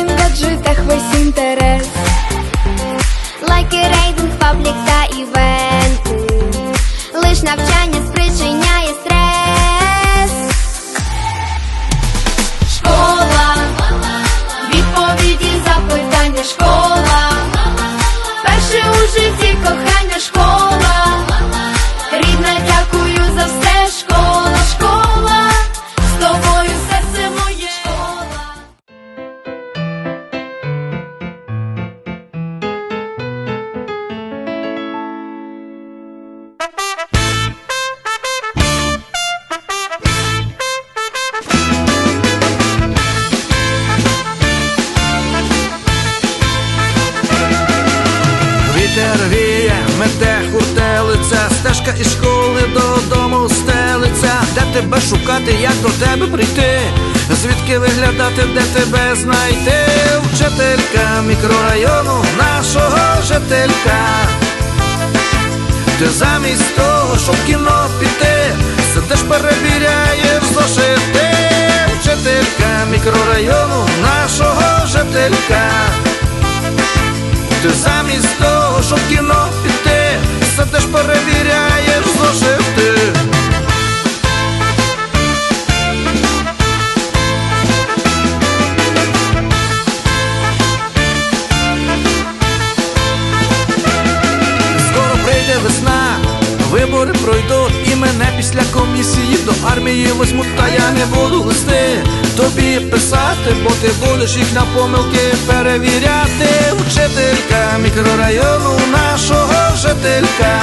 В фешн гаджетах весь інтерес. Лайки, рейтинг, паблік та івенти. Лиш навчання стежка із школи додому стелиться, де тебе шукати, як до тебе прийти, звідки виглядати, де тебе знайти, вчителька мікрорайону, нашого жителька. Ти замість того, щоб в кіно піти, сидиш перевіряєш зошити, вчителька мікрорайону, нашого жителька. Ти замість того, щоб в кіно піти, сидиш перевіряєш вибори пройдуть і мене після комісії до армії возьмуть, та я не буду листи тобі писати, бо ти будеш їх на помилки перевіряти. Вчителька мікрорайону нашого жителька.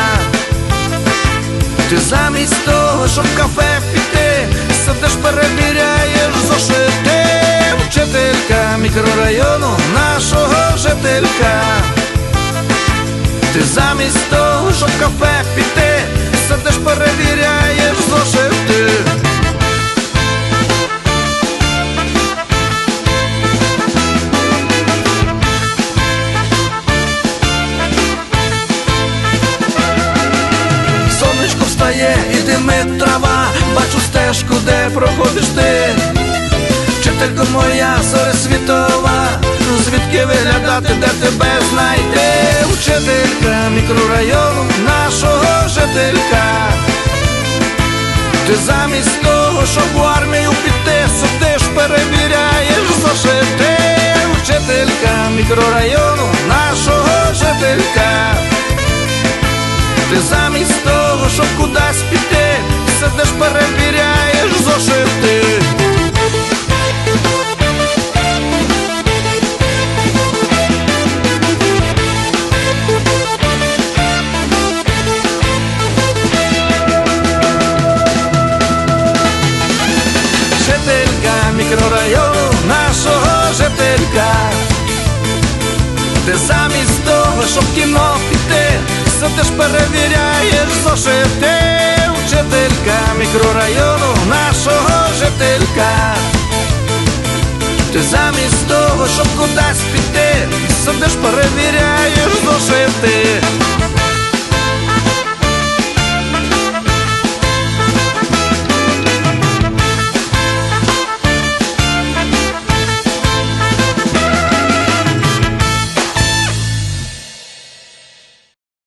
Ти замість того, щоб в кафе піти, сидиш перевіряєш зошити. Вчителька мікрорайону нашого жителька. Ти замість того, щоб кафе піти, сидиш перевіряєш зошити. Сонечко встає і димить трава, бачу стежку, де проходиш ти. Вчителько моя зоря світова, звідки виглядати, де тебе знайти? Вчителька мікрорайону, нашого жителька. Ти замість того, щоб в армію піти, сидиш, перевіряєш зошити. Вчителька мікрорайону, нашого жителька. Ти замість того, щоб кудись піти, сидиш, перевіряєш Ти замість того, щоб кіно піти, сидиш, перевіряєш зошити. Вчителька мікрорайону, нашого жителька. Ти замість того, щоб кудись піти, сидиш.